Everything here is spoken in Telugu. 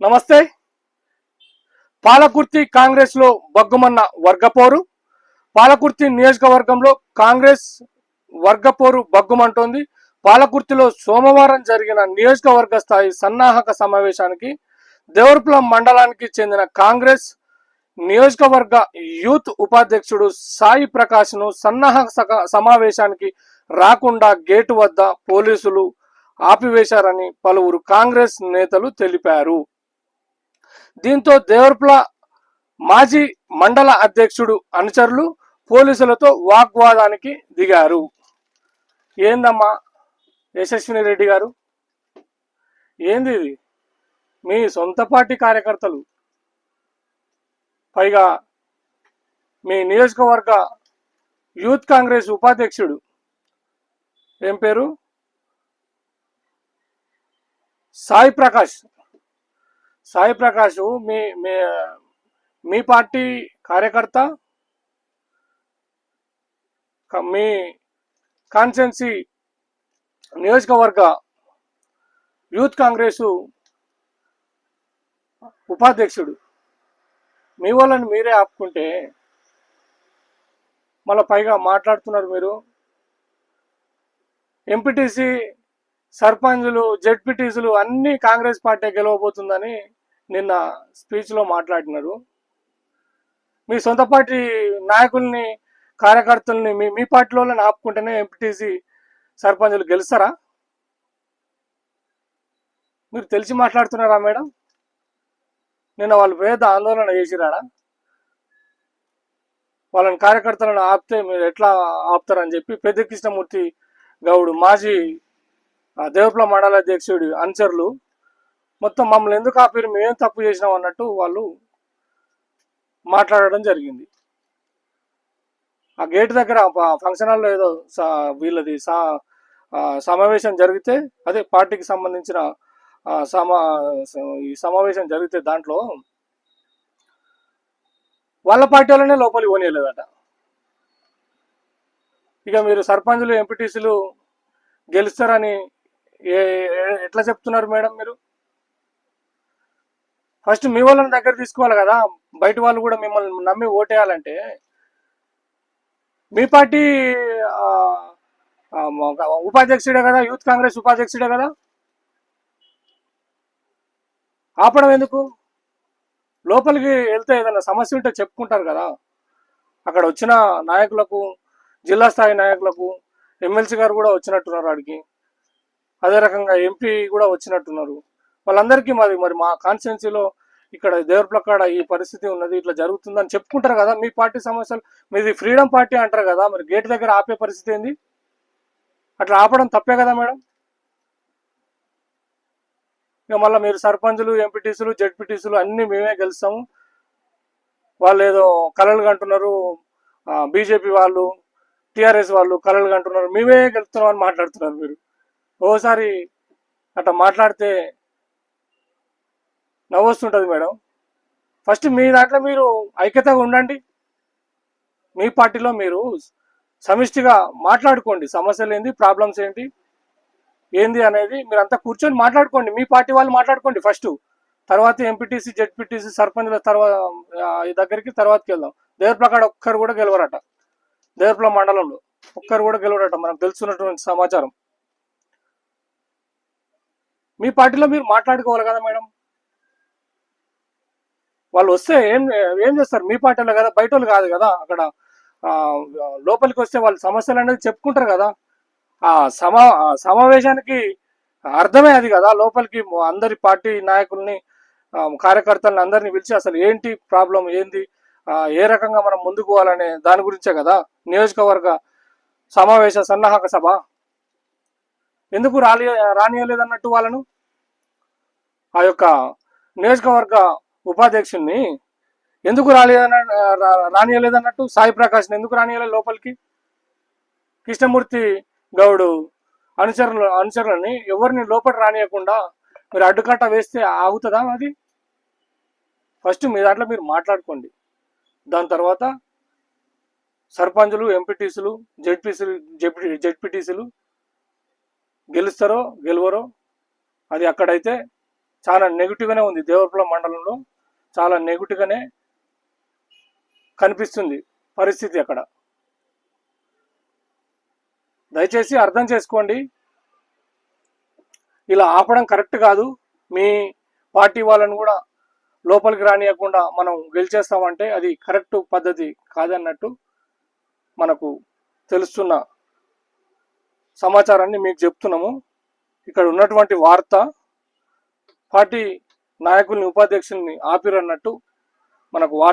నమస్తే. పాలకుర్తి కాంగ్రెస్లో బగ్గుమన్న వర్గపోరు. పాలకుర్తి నియోజకవర్గంలో కాంగ్రెస్ వర్గపోరు బగ్గుమంటోంది పాలకుర్తిలో సోమవారం జరిగిన నియోజకవర్గ స్థాయి సన్నాహక సమావేశానికి దేవరపులం మండలానికి చెందిన కాంగ్రెస్ నియోజకవర్గ యూత్ ఉపాధ్యక్షుడు సాయి ప్రకాష్ను సన్నాహక సమావేశానికి రాకుండా గేటు వద్ద పోలీసులు ఆపివేశారని పలువురు కాంగ్రెస్ నేతలు తెలిపారు. దీంతో దేవర్పుల మాజీ మండల అధ్యక్షుడు అనుచరులు పోలీసులతో వాగ్వాదానికి దిగారు. ఏందమ్మా యశస్విని రెడ్డి గారు? ఏంది ఇది మీ సొంత పార్టీ కార్యకర్తలు. పైగా మీ నియోజకవర్గ యూత్ కాంగ్రెస్ ఉపాధ్యక్షుడు. ఏం పేరు? సాయి ప్రకాష్. సాయి ప్రకాష్ మీ మీ మీ పార్టీ కార్యకర్త? మీ కాన్స్టెన్సీ నియోజకవర్గ యూత్ కాంగ్రెసు ఉపాధ్యక్షుడు. మీ వాళ్ళని మీరే ఆపుకుంటే మళ్ళీ పైగా మాట్లాడుతున్నారు మీరు. ఎంపీటీసీ సర్పంచులు జెడ్పీటీసీలు అన్నీ కాంగ్రెస్ పార్టీ గెలవబోతుందని నిన్న స్పీచ్లో మాట్లాడినారు. మీ సొంత పార్టీ నాయకుల్ని కార్యకర్తల్ని మీ మీ పార్టీలో ఆపుకుంటేనే ఎంపీటీసీ సర్పంచులు గెలుస్తారా? మీరు తెలిసి మాట్లాడుతున్నారా మేడం? నిన్న వాళ్ళు పేద ఆందోళన చేసిరాడా వాళ్ళని కార్యకర్తలను ఆపితే మీరు ఎట్లా ఆపుతారని చెప్పి పెద్ద కృష్ణమూర్తి గౌడు మాజీ ఆ దేవప్ల మండల అధ్యక్షుడి అనుచరులు మొత్తం మమ్మల్ని ఎందుకు ఆపారు? మేమేం తప్పు చేసినాం అన్నట్టు వాళ్ళు మాట్లాడడం జరిగింది. ఆ గేట్ దగ్గర ఫంక్షన్ హాల్లో ఏదో వీళ్ళది సా సమావేశం జరిగితే అదే పార్టీకి సంబంధించిన సమా ఈ సమావేశం జరిగితే దాంట్లో వాళ్ళ పార్టీ వాళ్ళనే లోపలికి పోనీయలేదట. ఇక మీరు సర్పంచులు ఎంపీటీసీలు గెలుస్తారని ఏ- ఎట్లా చెప్తున్నారు మేడం మీరు? ఫస్ట్ మీ వాళ్ళని దగ్గర తీసుకోవాలి కదా. బయట వాళ్ళు కూడా మిమ్మల్ని నమ్మి ఓటేయాలంటే మీ పార్టీ ఉపాధ్యక్షుడే కదా యూత్ కాంగ్రెస్ ఉపాధ్యక్షుడే కదా? ఆపడం ఎందుకు? లోపలికి వెళ్తే ఏదైనా సమస్య ఉంటే చెప్పుకుంటారు కదా. అక్కడ వచ్చిన నాయకులకు జిల్లా స్థాయి నాయకులకు ఎమ్మెల్సీ గారు కూడా వచ్చినట్టున్నారు వాడికి అదే రకంగా ఎంపీ కూడా వచ్చినట్టున్నారు. వాళ్ళందరికీ మరి మరి మా కాన్స్టిట్యున్సీలో ఇక్కడ దేవరప్లకాడ ఈ పరిస్థితి ఉన్నది ఇట్లా జరుగుతుందని చెప్పుకుంటారు కదా. మీ పార్టీ సమస్యలు మీది ఫ్రీడమ్ పార్టీ అంటారు కదా మరి గేట్ దగ్గర ఆపే పరిస్థితి ఏంది? అట్లా ఆపడం తప్పే కదా మేడం? ఇక మళ్ళీ మీరు సర్పంచులు ఎంపీటీసీలు జడ్పీటీసులు అన్ని మేమే గెలుస్తాము. వాళ్ళు ఏదో కలలు కంటున్నారు బీజేపీ వాళ్ళు టిఆర్ఎస్ వాళ్ళు కలలు కంటున్నారు మేమే గెలుస్తున్నాం అని మాట్లాడుతున్నారు మీరు. ఓసారి అట్లా మాట్లాడితే నవ్వొస్తుంటుంది మేడం. ఫస్ట్ మీ దాంట్లో మీరు ఐక్యతగా ఉండండి. మీ పార్టీలో మీరు సమిష్టిగా మాట్లాడుకోండి. సమస్యలు ఏంది ప్రాబ్లమ్స్ ఏంటి ఏంది అనేది మీరు అంతా కూర్చొని మాట్లాడుకోండి. మీ పార్టీ వాళ్ళు మాట్లాడుకోండి ఫస్ట్. తర్వాత ఎంపీటీసీ జెడ్పీటీసీ సర్పంచ్ల తర్వాత ఈ దగ్గరికి తర్వాతకి వెళ్దాం. దేవరప్రకాడ ఒక్కరు కూడా గెలవరట. దేవరప్ల మండలంలో ఒక్కరు కూడా గెలవరట. మనకు తెలుసున్నటువంటి సమాచారం. మీ పార్టీలో మీరు మాట్లాడుకోవాలి కదా మేడం. వాళ్ళు వస్తే ఏం ఏం చేస్తారు? మీ పార్టీలో కదా బయట వాళ్ళు కాదు కదా అక్కడ లోపలికి వస్తే వాళ్ళ సమస్యలు అనేది చెప్పుకుంటారు కదా. ఆ సమా ఆ సమావేశానికి అర్థమే అది కదా లోపలికి అందరి పార్టీ నాయకుల్ని కార్యకర్తలను అందరిని పిలిచి అసలు ఏంటి ప్రాబ్లం ఏంది ఏ రకంగా మనం ముందుకు పోవాలనే దాని గురించే కదా నియోజకవర్గ సమావేశ సన్నాహక సభ. ఎందుకు రాలి రానియలేదన్నట్టు వాళ్ళను? ఆ యొక్క నియోజకవర్గ ఉపాధ్యక్షుడిని ఎందుకు రాలేదన్న రా- రానియలేదన్నట్టు సాయి ప్రకాష్ని ఎందుకు రానియలే లోపలికి? కృష్ణమూర్తి గౌడు అనుచరులు అనుచరులని ఎవరిని లోపల రానియకుండా మీరు అడ్డుకట్ట వేస్తే ఆగుతుందా అది? ఫస్ట్ మీ దాంట్లో మీరు మాట్లాడుకోండి. దాని తర్వాత సర్పంచులు ఎంపీటీసీలు జెడ్పీసీలు జెడ్పీ జెడ్పీటీసీలు గెలుస్తారో గెలవరో అది అక్కడైతే చాలా నెగిటివ్గానే ఉంది దేవరపుల మండలంలో. చాలా నెగిటివ్గానే కనిపిస్తుంది పరిస్థితి అక్కడ. దయచేసి అర్థం చేసుకోండి. ఇలా ఆపడం కరెక్ట్ కాదు. మీ పార్టీ వాళ్ళను కూడా లోపలికి రానియకుండా మనం గెలిచేస్తామంటే అది కరెక్ట్ పద్ధతి కాదన్నట్టు మనకు తెలుస్తున్న సమాచారాన్ని మీకు చెప్తున్నాము. ఇక్కడ ఉన్నటువంటి వార్త పార్టీ నాయకుల్ని ఉపాధ్యక్షుల్ని ఆపిరన్నట్టు మనకు వార్త